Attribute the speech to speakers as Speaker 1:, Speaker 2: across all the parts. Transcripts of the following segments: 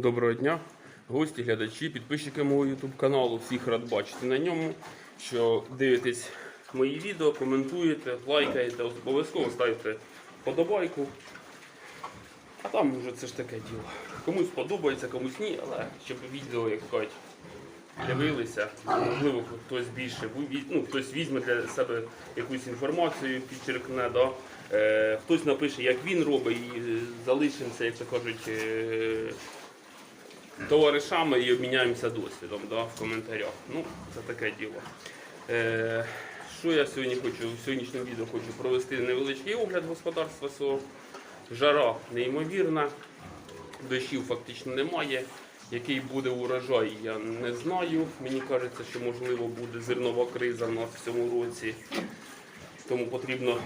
Speaker 1: Доброго дня, гості, глядачі, підписчики мого YouTube каналу. Всіх рад бачити на ньому. Що дивитесь мої відео, коментуєте, лайкаєте, обов'язково ставите подобайку. А там вже це ж таке діло. Комусь подобається, комусь ні, але щоб відео, як кажуть, дивилися, можливо, хтось більше ну, хтось візьме для себе якусь інформацію, підчеркне, да? е, хтось напише, як він робить, і залишимося, як то кажуть, е, товаришами і обміняємося досвідом да, в коментарях. Ну, це таке діло. Е, що я сьогодні хочу? В сьогоднішньому відео хочу провести невеличкий огляд господарства свого. Жара неймовірна, дощів фактично немає. Який буде урожай, я не знаю. Мені кажеться, що можливо буде зернова криза в нас в цьому році. Тому потрібно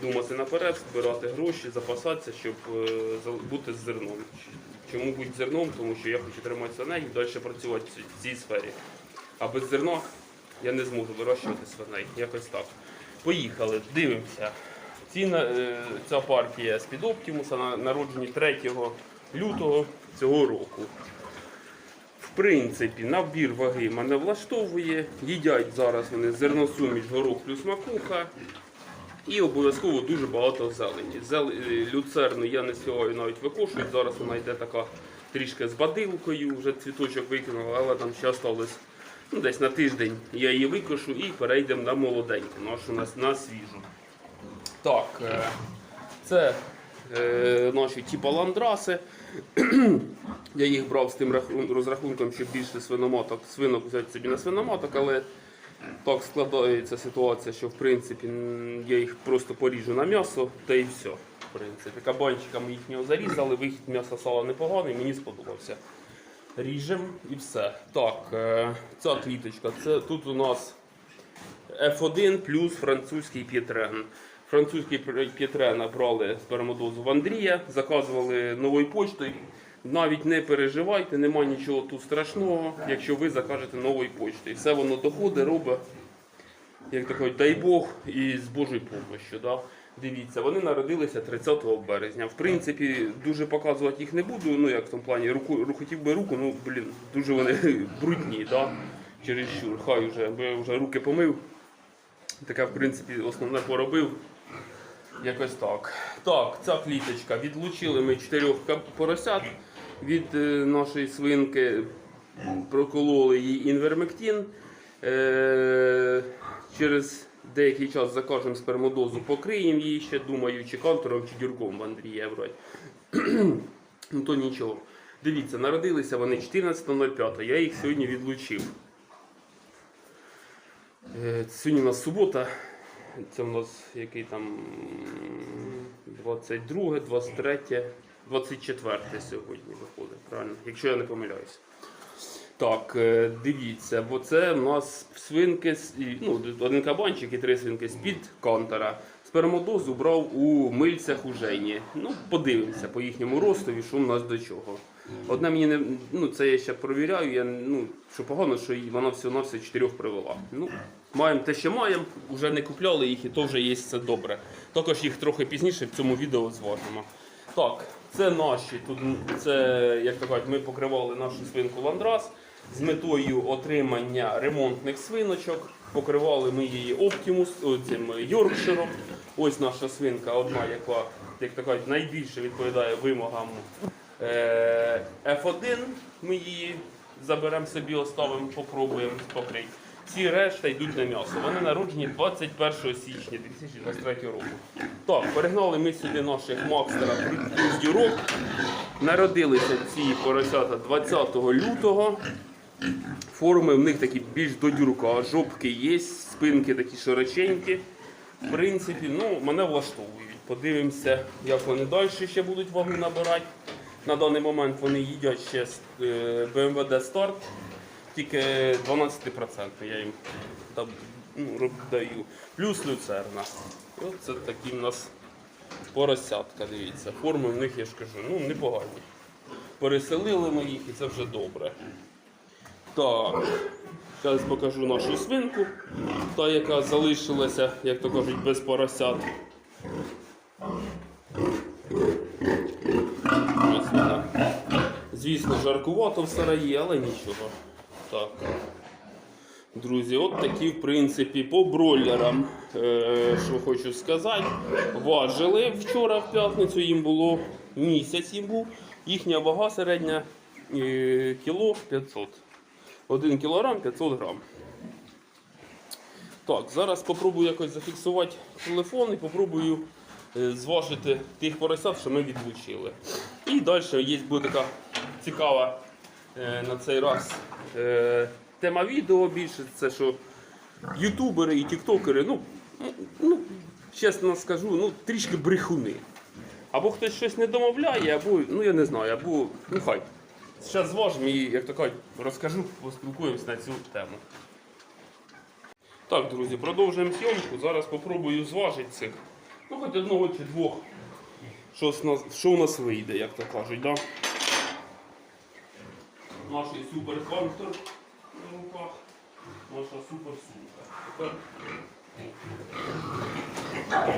Speaker 1: думати наперед, збирати гроші, запасатися, щоб е, бути з зерном. Чому бути зерном? Тому що я хочу тримати свиней і далі працювати в цій- сфері. А без зерна я не зможу вирощувати свиней. Якось так. Поїхали, дивимося. Ціна, е, ця партія з-під Optimus, народжені 3 лютого цього року. В принципі, набір ваги мене влаштовує. Їдять зараз вони зерносуміш, горох плюс макуха. І обов'язково дуже багато зелені. Зел... е, Люцерну я не співаю навіть викошую. Зараз вона йде така трішки з бадилкою, вже цвіточок викинула, але там ще осталось ну, десь на тиждень. Я її викошу і перейдемо на молоденьку, нашу на, на свіжу. Так, е, це е, наші ті паландраси. Я їх брав з тим розрахунком, щоб більше свиноматок, свинок взяти собі на свиноматок, але так складається ситуація, що в принципі я їх просто поріжу на м'ясо та і все. В принципі, кабанчиками їхнього зарізали, вихід м'яса сала непоганий, мені сподобався. Ріжем і все. Так, е, ця кліточка, це тут у нас F1 плюс французький п'єтрен. Французький п'єтрен брали спермодозу в Андрія, заказували новою почтою. Навіть не переживайте, нема нічого тут страшного, якщо ви закажете новою почтою. Все воно доходить, робить, як то кажуть, дай Бог і з Божою помощью. Да? Дивіться, вони народилися 30 березня. В принципі, дуже показувати їх не буду. Ну як в тому плані, руку, ру- хотів би руку, ну блін, дуже вони брудні, да? чересчур. Хай вже, бо я вже руки помив. Таке, в принципі, основне поробив. Якось так. Так, ця кліточка. Відлучили ми чотирьох поросят від е, нашої свинки. Прокололи їй інвермектин. Е, через деякий час закажемо спермодозу, покриємо її ще, думаю, чи кантором, чи дюрком в Андрія брати. ну то нічого. Дивіться, народилися вони 14.05. Я їх сьогодні відлучив. Е, Сьогодні у нас субота. Це у нас який там 22, 23, 24 сьогодні виходить, правильно? Якщо я не помиляюсь. Так, е, дивіться, бо це в нас свинки, ну, один кабанчик і три свинки з-під кантора. Спермодозу брав у мильцях у Жені. Ну, подивимося по їхньому ростові, що в нас до чого. Одне мені не, ну це я ще провіряю, я, ну, що погано, що вона всього на все чотирьох привела. Ну, маємо те, що маємо, вже не купляли їх і то вже є це добре. Також їх трохи пізніше в цьому відео зважимо. Так, це наші. Тут це, як то кажуть, ми покривали нашу свинку ландрас з метою отримання ремонтних свиночок. Покривали ми її Optimus, о, цим Йоркширом. Ось наша свинка, одна, яка, як то кажуть, найбільше відповідає вимогам е, F1. Ми її заберемо собі, оставимо, попробуємо покрити. Всі решта йдуть на м'ясо. Вони народжені 21 січня 2023 року. Так, перегнали ми сюди наших Макстера дюрок. Народилися ці поросята 20 лютого. Форми в них такі більш до дюрка, жопки є, спинки такі широченькі. В принципі, ну, мене влаштовують. Подивимося, як вони далі ще будуть вагу набирати. На даний момент вони їдять ще з, е, BMW Start, тільки 12% я їм там, ну, даю. Плюс люцерна. І от це такі в нас поросятка, дивіться. Форми в них, я ж кажу, ну непогані. Переселили ми їх і це вже добре. Так, зараз покажу нашу свинку, та яка залишилася, як то кажуть, без поросят. Звісно, жаркувато в сараї, але нічого. Так. Друзі, от такі, в принципі, по бройлерам, е, що хочу сказати, важили вчора в п'ятницю, їм було місяць їм був. Їхня вага середня е, кіло 500. 1 кілограм 500 грам. Так, зараз спробую якось зафіксувати телефон і попробую е, зважити тих поросят, що ми відлучили. І далі є буде така цікава на цей раз е, тема відео більше. Це що ютубери і тіктокери, ну, ну, чесно скажу, ну, трішки брехуни. Або хтось щось не домовляє, або, ну я не знаю, або, ну хай. Зараз зважимо і, як то кажуть, розкажу, поспілкуємось на цю тему. Так, друзі, продовжуємо зйомку. Зараз спробую зважити цих. Ну, хоч одного чи двох. Що, що у нас вийде, як то кажуть, да? Наш суперфантер на руках. Наша суперсумка. Тепер для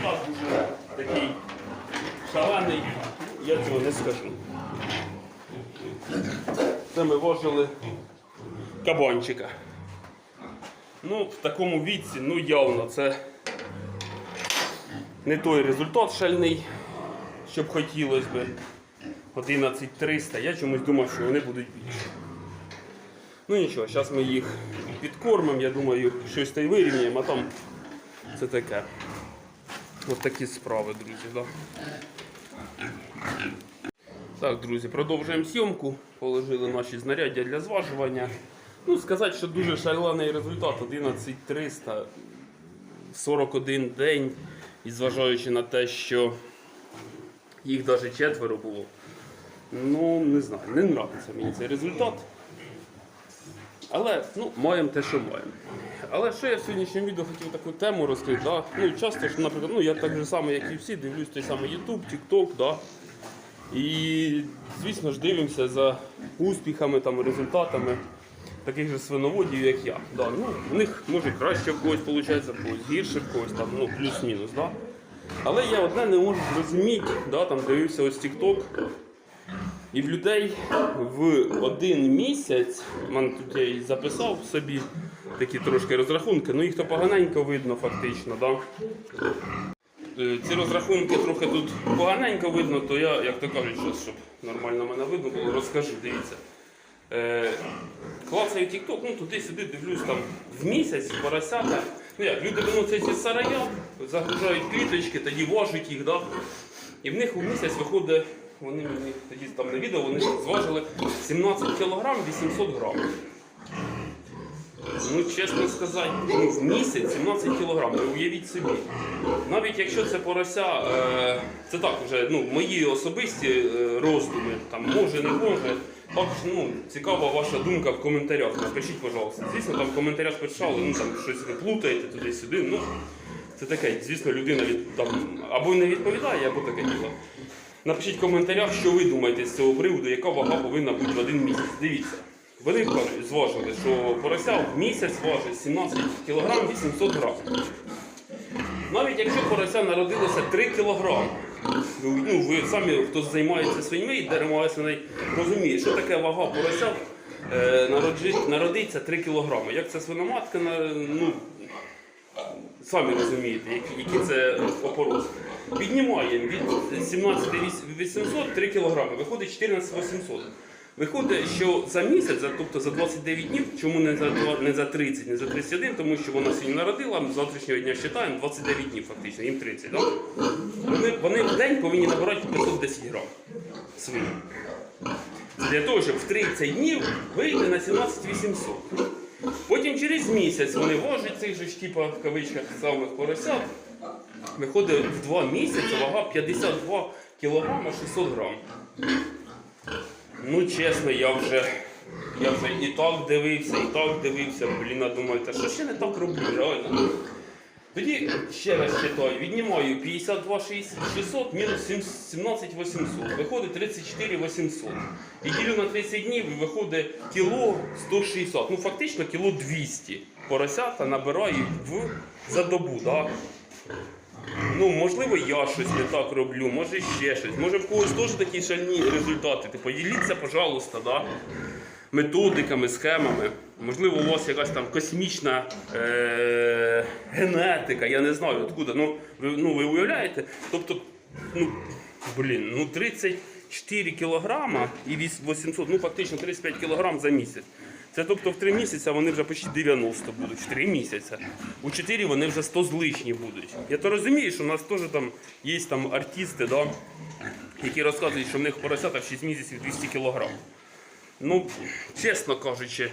Speaker 1: Результат дуже такий шалений, я цього не скажу. Це ми вожили кабанчика. Ну, в такому віці, ну явно, це не той результат шальний, щоб хотілося б. 11300. Я чомусь думав, що вони будуть більше. Ну нічого, зараз ми їх підкормимо, я думаю, щось та й вирівняємо, а там це таке. Ось такі справи, друзі. Да? Так, друзі, продовжуємо зйомку. Положили наші знаряддя для зважування. Ну, сказати, що дуже шалений результат 11300, 41 день. І зважаючи на те, що їх навіть четверо було. Ну, не знаю, не нравиться мені цей результат. Але ну, маємо те, що маємо. Але що я в сьогоднішньому відео хотів таку тему розкрити. Да? Ну, часто ж, наприклад, ну, я так же само, як і всі, дивлюсь той самий YouTube, TikTok, да? І, звісно ж, дивимося за успіхами, там, результатами таких же свиноводів, як я. Да? Ну, у них може краще в когось виходить, в когось гірше, в когось там, ну, плюс-мінус. Да? Але я одне не можу зрозуміти, да? там, дивився ось TikTok, і в людей в один місяць, мене тут я і записав собі такі трошки розрахунки, ну їх то поганенько видно фактично. Да? Е, Ці розрахунки трохи тут поганенько видно, то я, як то кажуть, щоб нормально мене видно було, розкажу, дивіться. Е, клацаю TikTok, ну туди-сюди дивлюсь там в місяць поросята. Ну як, люди виносять із сарая, загружають кліточки, тоді важать їх, да? і в них у місяць виходить, вони мені тоді там на відео вони зважили 17 кг 800 грам. Ну, чесно сказати, ну, в місяць 17 кг, ви уявіть собі. Навіть якщо це порося, е, це так вже ну, мої особисті е, роздуми, там може, не може. Також ну, цікава ваша думка в коментарях. Напишіть, пожалуйста. Звісно, там в коментарях писали, ну там щось ви плутаєте туди-сюди. Ну, це таке, звісно, людина від, там, або не відповідає, або таке діло. Напишіть в коментарях, що ви думаєте з цього приводу, яка вага повинна бути в один місяць. Дивіться. вони зважили, що порося в місяць важить 17 кг 800 грам. Навіть якщо порося народилося 3 кг, ну ви самі, хто займається свиньми і деремо розуміє, що таке вага порося е, народиться 3 кг. Як це свиноматка, ну, самі розумієте, які, це опороз. Віднімаємо від 17 800 3 кг, виходить 14 800. Виходить, що за місяць, тобто за 29 днів, чому не за, два- не за 30, не за 31, тому що вона сьогодні народила, з завтрашнього дня вважаємо 29 днів фактично, їм 30. Да? Вони, вони в день повинні набирати 510 грам свині. Для того, щоб в 30 днів вийти на 17 800. Потім через місяць вони важать цих же типа в кавичках самих поросят. Виходить в 2 місяці вага 52 кг 600 грам. Ну, чесно, я вже, я вже і так дивився, і так дивився. Блін, думаю, та що ще не так роблю, реально. Тоді ще раз читаю, віднімаю 52 600 мінус 17 800. Виходить 34 800. І ділю на 30 днів і виходить кіло 160. Ну фактично кіло 200 поросята набирають в, за добу. Да? Ну, можливо, я щось не так роблю, може ще щось. Може в когось теж такі шальні результати. Ти поділіться, пожалуйста, да? Методиками, схемами. Можливо, у вас якась там космічна е- генетика, я не знаю откуда. Ну, ви, ну, ви уявляєте? Тобто, ну, блін, ну 34 кілограма і віс- 800, ну фактично 35 кілограм за місяць. Це тобто в 3 місяці вони вже почти 90 будуть, в 3 місяці. У 4 вони вже 100 з лишні будуть. Я то розумію, що у нас теж там є там артисти, да, які розказують, що в них поросята в 6 місяців 200 кілограм. Ну, чесно кажучи,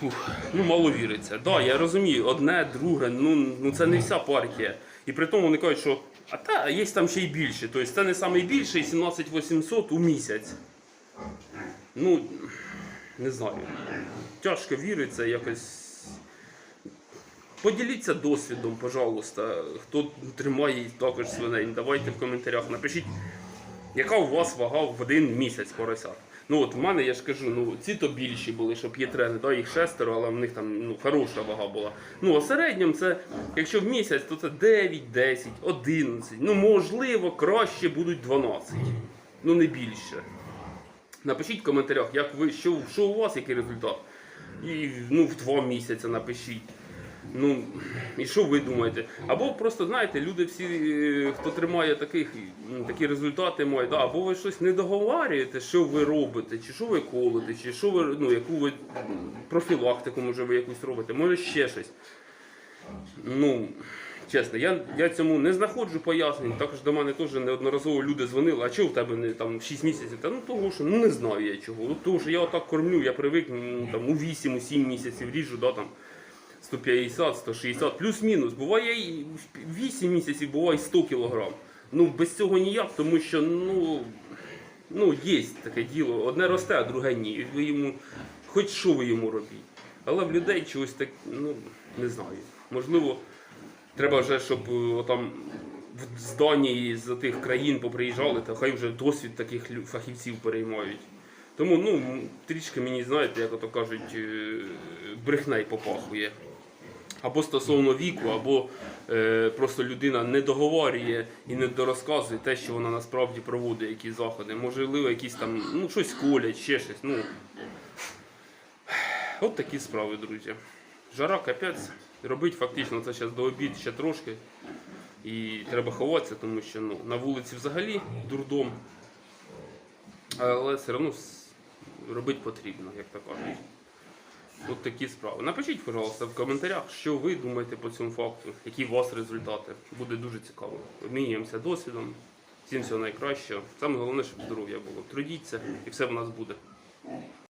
Speaker 1: фух, ну мало віриться. Да, я розумію, одне, друге, ну, ну це не вся партія. І при тому вони кажуть, що а та є там ще й більше. Тобто це не найбільший 17 800 у місяць. Ну, не знаю. Тяжко віриться якось. Поділіться досвідом, пожалуйста. Хто тримає також свиней, давайте в коментарях. Напишіть, яка у вас вага в один місяць поросят. Ну от в мене я ж кажу, ну ці то більші були, щоб є трени, да, їх шестеро, але в них там ну, хороша вага була. Ну а середньому це, якщо в місяць, то це 9, 10, 11. Ну можливо, краще будуть 12. Ну не більше. Напишіть в коментарях, як ви, що, що у вас, який результат. І ну, в два місяці напишіть. Ну, і що ви думаєте? Або просто знаєте, люди всі, е, хто тримає таких, такі результати мають, да, або ви щось не договарюєте, що ви робите, чи що ви колите, чи що ви, ну, яку ви профілактику, може, ви якусь робите, може ще щось. Ну, чесно, я, я цьому не знаходжу пояснень. Також до мене теж неодноразово люди дзвонили, а чого в тебе не там 6 місяців? Та ну того, що ну не знаю я чого. Ну, того, що я отак кормлю, я привик ну, там, у 8, у 7 місяців ріжу, да, там, 150, 160, плюс-мінус. Буває і 8 місяців, буває 100 кілограм. Ну без цього ніяк, тому що ну, ну є таке діло. Одне росте, а друге ні. Ви йому, хоч що ви йому робіть. Але в людей чогось так, ну не знаю. Можливо, треба вже, щоб е, там з Данії, з тих країн поприїжджали, та хай вже досвід таких фахівців переймають. Тому ну, трішки мені, знаєте, як ото кажуть, е, брехней попахує. Або стосовно віку, або е, просто людина не договорює і не дорозказує те, що вона насправді проводить, які заходи. Можливо, якісь там ну, щось колять, ще щось. Ну, От такі справи, друзі. Жара капець. Робить фактично це зараз до обід ще трошки. І треба ховатися, тому що ну, на вулиці взагалі дурдом. Але все одно робити потрібно, як то кажуть. От такі справи. Напишіть, пожалуйста, в коментарях, що ви думаєте по цьому факту, які у вас результати. Буде дуже цікаво. Обмінюємося досвідом. Всім всього найкращого. Саме головне, щоб здоров'я було. Трудіться і все в нас буде.